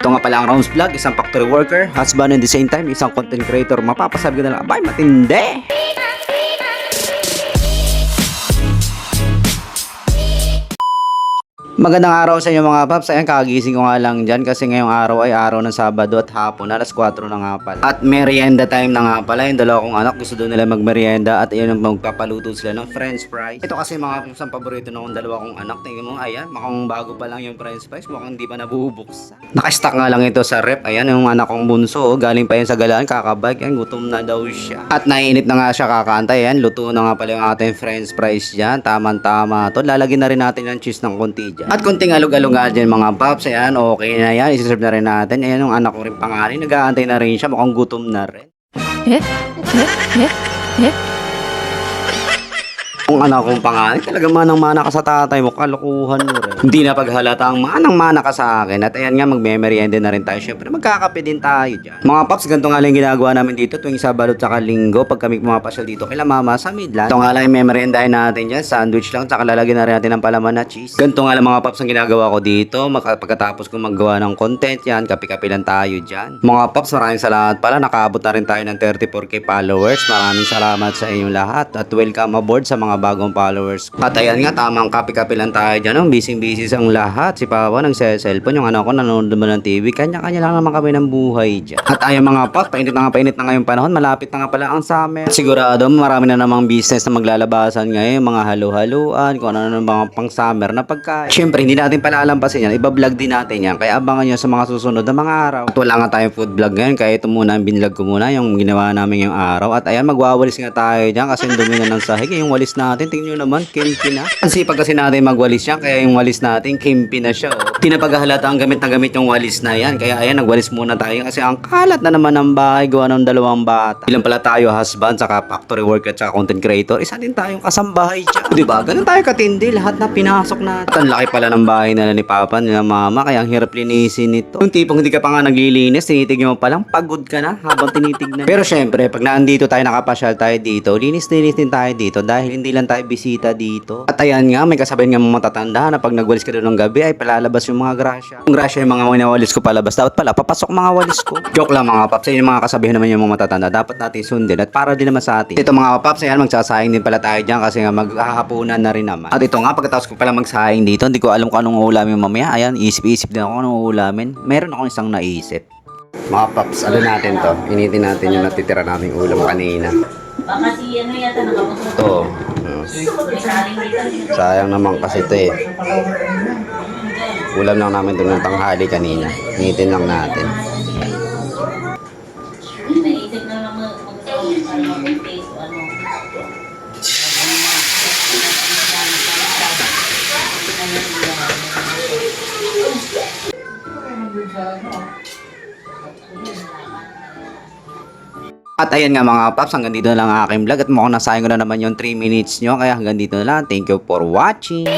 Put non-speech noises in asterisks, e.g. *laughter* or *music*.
Ito nga pala ang Rounds Vlog, isang factory worker, husband and the same time, isang content creator. Mapapasabi ko na lang, abay, matindi! Magandang araw sa inyo mga paps. Ayan, kagising ko nga lang dyan kasi ngayong araw ay araw ng Sabado at hapon. Alas 4 na nga pala. At merienda time na nga pala. Yung dalawa kong anak gusto doon nila magmerienda at ayun magpapaluto sila ng french fries. Ito kasi mga paps ang paborito ng dalawa kong anak. Tingnan mo, ayan, mukhang bago pa lang yung french fries. Mukhang hindi pa nabubuksan. Nakastock nga lang ito sa rep. Ayan, yung anak kong bunso. oh, Galing pa yan sa galaan, kakabike. Ayan, gutom na daw siya. At naiinit na nga siya kakantay. Ayan, luto na nga pala yung ating french fries dyan. Tama-tama to. Lalagyan na rin natin ng cheese ng konti dyan. At konting alog-alog nga dyan mga paps. Ayan, okay na yan. Isiserve na rin natin. Ayan, yung anak ko rin pangalan. Nag-aantay na rin siya. Mukhang gutom na rin. Eh? Eh? Eh? Eh? Kung anak kong pangalan, talaga manang-mana ka sa tatay mo, kalukuhan mo rin. Hindi na paghalata ang manang-mana ka sa akin. At ayan nga, magme-merienda na rin tayo. Siyempre, magkakape din tayo dyan. Mga paps, ganito nga lang ginagawa namin dito tuwing Sabado at Linggo pag kami pumapasyal dito kila mama sa Midland. Ito nga lang yung memoriendahin natin dyan. Sandwich lang, tsaka lalagyan na rin natin ng palaman na cheese. Ganito nga lang mga paps ang ginagawa ko dito. Pagkatapos kong maggawa ng content yan, kape-kape lang tayo dyan. Mga paps, maraming salamat pala. Nakaabot na rin tayo ng 34k followers. Maraming salamat sa inyong lahat. At welcome aboard sa mga bagong followers ko. At ayan nga, tamang kape-kape lang tayo dyan. Ang busy-busy sa lahat. Si Papa cellphone. Yung anak ko nanonood naman ng TV. Kanya-kanya lang naman kami ng buhay dyan. At ayan mga paps, painit na nga painit na ngayong panahon. Malapit na nga pala ang summer. At sigurado, marami na namang business na maglalabasan ngayon. Mga halo-haluan, kung ano na mga pang summer na pagkain. Siyempre, hindi natin palalampasin yan. Iba-vlog din natin yan. Kaya abangan nyo sa mga susunod na mga araw. At wala nga tayong food vlog ngayon. Kaya ito muna ang binlog ko muna. Yung ginawa namin yung araw. At ayan, magwawalis nga tayo dyan. Kasi ang dumi na ng sahig. Yung walis natin, tingnan nyo naman, kimpi na. Ang sipag kasi natin magwalis yan. Kaya yung walis natin, kimpi na siya. Oh. Tinapaghalata ang gamit na gamit yung walis na yan. Kaya ayan, nagwalis muna tayo. Kasi ang kalat na naman ng bahay. Gawa ng dalawang bata. Ilan pala tayo, husband, saka factory worker, saka content creator. Isa din tayong kasambahay. Di ba? Ganun tayo katindi. Lahat na pinasok natin. At ang laki pala ng bahay nila ni Papa, nila Mama. Kaya ang hirap linisin nito. Yung tipong hindi ka pa nga naglilinis, tinitignan mo pa lang, pagod ka na habang tinitignan. Pero syempre, pag naandito tayo, nakapasyal tayo dito, linis-linis din tayo dito dahil hindi lang tayo bisita dito. At ayan nga, may kasabihan nga mga matatanda na pag nagwalis ka doon ng gabi ay palalabas yung mga grasya. Yung grasya yung mga winawalis ko palabas. Dapat pala, papasok mga walis ko. *laughs* Joke lang mga paps, yun yung mga kasabihan naman yung mga matatanda. Dapat natin sundin at para din naman sa atin. Ito mga paps, ayan, magsasayang din pala tayo dyan kasi nga maghahapunan na rin naman. At ito nga, pagkatapos ko pala magsayang dito, hindi ko alam kung anong ulamin mamaya. Ayan, isip-isip din ako anong ulamin. Meron akong isang naisip. Mga paps, ano natin to? Initin natin yung natitira naming ulam kanina. Baka si ano yata nakapasok. Ito. Sayang naman kasi ito eh. Ulam lang namin doon ng tanghali kanina. Initin lang natin. Uy, naisip At ayan nga mga paps, hanggang dito na lang ang aking vlog. At mukhang nasayang ko na naman yung 3 minutes nyo. Kaya hanggang dito na lang. Thank you for watching.